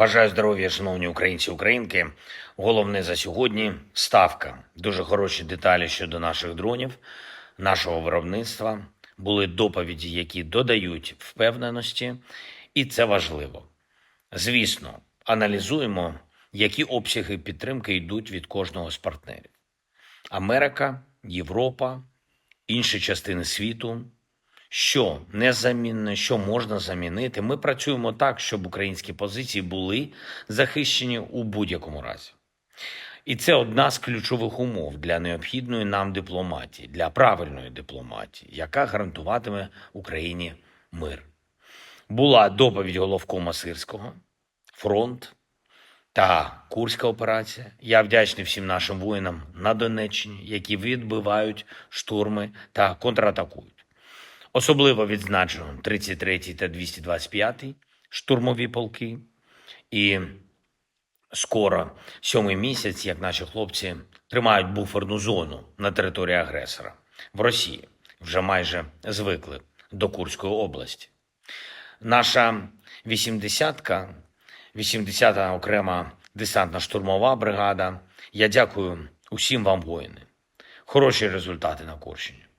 Бажаю здоров'я, шановні українці українки. Головне за сьогодні ставка. Дуже хороші деталі щодо наших дронів, нашого виробництва. Були доповіді, які додають впевненості, і це важливо. Звісно, аналізуємо, які обсяги підтримки йдуть від кожного з партнерів: Америка, Європа, інші частини світу. Що незамінне, що можна замінити. Ми працюємо так, щоб українські позиції були захищені у будь-якому разі. І це одна з ключових умов для необхідної нам дипломатії, для правильної дипломатії, яка гарантуватиме Україні мир. Була доповідь головкома Сирського, фронт та Курська операція. Я вдячний всім нашим воїнам на Донеччині, які відбивають штурми та контратакують. Особливо відзначено 33 та 225 штурмові полки. І скоро сьомий місяць, як наші хлопці тримають буферну зону на території агресора в Росії. Вже майже звикли до Курської області. Наша 80-ка, 80-та окрема десантна штурмова бригада. Я дякую усім вам, воїни. Хороші результати на Курщині.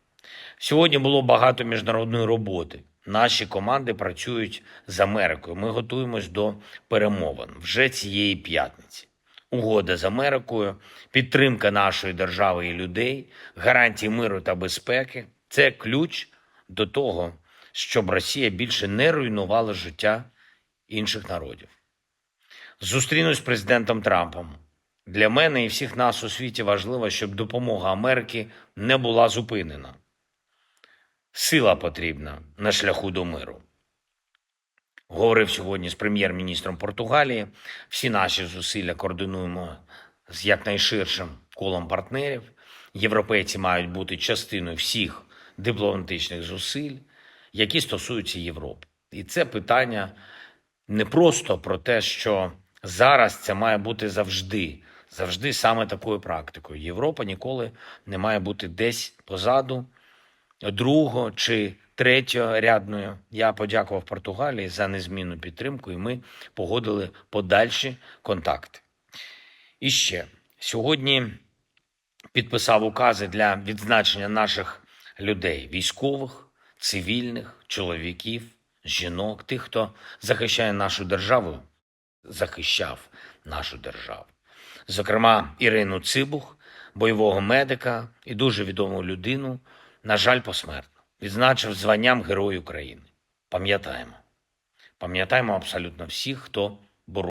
Сьогодні було багато міжнародної роботи. Наші команди працюють з Америкою. Ми готуємось до перемовин вже цієї п'ятниці. Угода з Америкою, підтримка нашої держави і людей, гарантії миру та безпеки це ключ до того, щоб Росія більше не руйнувала життя інших народів. Зустрінусь з президентом Трампом. Для мене і всіх нас у світі важливо, щоб допомога Америки не була зупинена. Сила потрібна на шляху до миру. Говорив сьогодні з прем'єр-міністром Португалії. Всі наші зусилля координуємо з якнайширшим колом партнерів. Європейці мають бути частиною всіх дипломатичних зусиль, які стосуються Європи. І це питання не просто про те, що зараз це має бути завжди, завжди саме такою практикою. Європа ніколи не має бути десь позаду другого чи третьорядною. Я подякував Португалії за незмінну підтримку, і ми погодили подальші контакти. І ще сьогодні підписав укази для відзначення наших людей: військових, цивільних, чоловіків, жінок, тих, хто захищає нашу державу, захищав нашу державу. Зокрема, Ірину Цибух, бойового медика і дуже відому людину, на жаль, посмертно, відзначив званням Герой України. Пам'ятаємо. Пам'ятаємо абсолютно всіх, хто